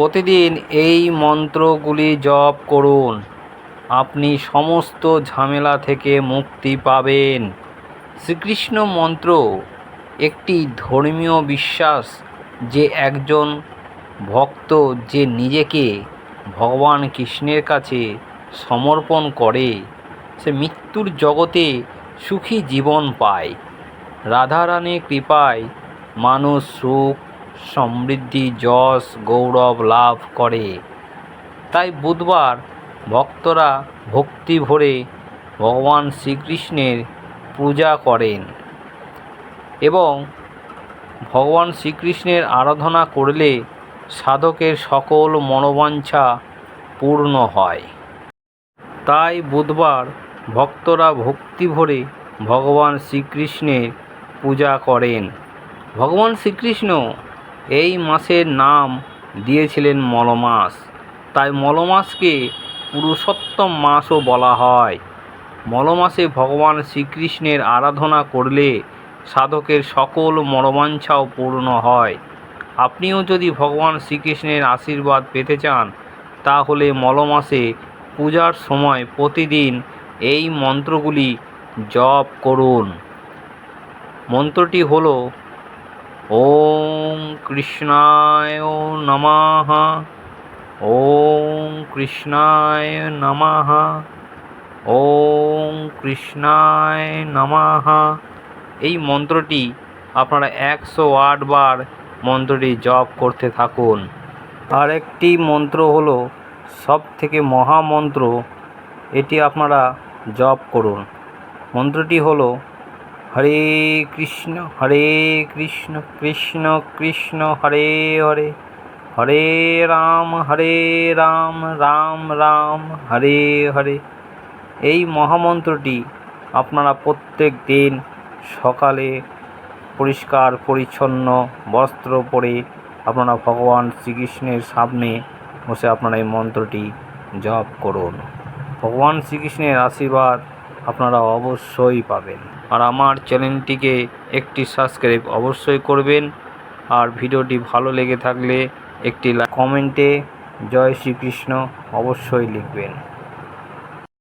প্রতিদিন এই মন্ত্রগুলি জপ করুন। আপনি সমস্ত ঝামেলা থেকে মুক্তি পাবেন। শ্রীকৃষ্ণ মন্ত্র একটি ধর্মীয় বিশ্বাস যে একজন ভক্ত যে নিজেকে ভগবান কৃষ্ণের কাছে সমর্পণ করে, সে মৃত্যুর জগতে সুখী জীবন পায়। রাধারানীর কৃপায় মানুষ সুখ সমৃদ্ধি, যশ, গৌরব লাভ করে। তাই বুধবার ভক্তরা ভক্তি ভরে ভগবান শ্রীকৃষ্ণের পূজা করেন এবং ভগবান শ্রীকৃষ্ণের আরাধনা করলে সাধকের সকল মনোবাঞ্ছা পূর্ণ হয়। তাই বুধবার ভক্তরা ভক্তি ভরে ভগবান শ্রীকৃষ্ণের পূজা করেন। ভগবান শ্রীকৃষ্ণ এই মাসের নাম দিয়েছিলেন মলমাস তাই মলমাসকে পুরুষোত্তম মাসও বলা হয়। মলমাসে ভগবান শ্রীকৃষ্ণের আরাধনা করলে সাধকের সকল মরমাঞ্ছাও পূর্ণ হয়। আপনিও যদি ভগবান শ্রীকৃষ্ণের আশীর্বাদ পেতে চান, তাহলে মলমাসে পূজার সময় প্রতিদিন এই মন্ত্রগুলি জপ করুন। মন্ত্রটি হল, ওম কৃষ্ণায় নমঃ। ওম কৃষ্ণায় নমঃ। ওম কৃষ্ণায় নমঃ। এই মন্ত্রটি আপনারা একশো আট বার মন্ত্রটি জপ করতে থাকুন। আরেকটি মন্ত্র হলো সব থেকে মহামন্ত্র। এটি আপনারা জপ করুন। মন্ত্রটি হলো হরে কৃষ্ণ হরে কৃষ্ণ কৃষ্ণ কৃষ্ণ, হরে হরে। হরে রাম হরে রাম রাম রাম, হরে হরে। এই মহামন্ত্রটি আপনারা প্রত্যেক দিন সকালে পরিষ্কার, পরিচ্ছন্ন, বস্ত্র পরে আপনারা ভগবান শ্রীকৃষ্ণের সামনে বসে আপনারা এই মন্ত্রটি জপ করুন। ভগবান শ্রীকৃষ্ণের আশীর্বাদ আপনারা অবশ্যই পাবেন। আর আমার চ্যানেলটিকে একটি সাবস্ক্রাইব অবশ্যই করবেন। আর ভিডিওটি ভালো লেগে থাকলে একটি কমেন্টে জয় শ্রীকৃষ্ণ অবশ্যই লিখবেন।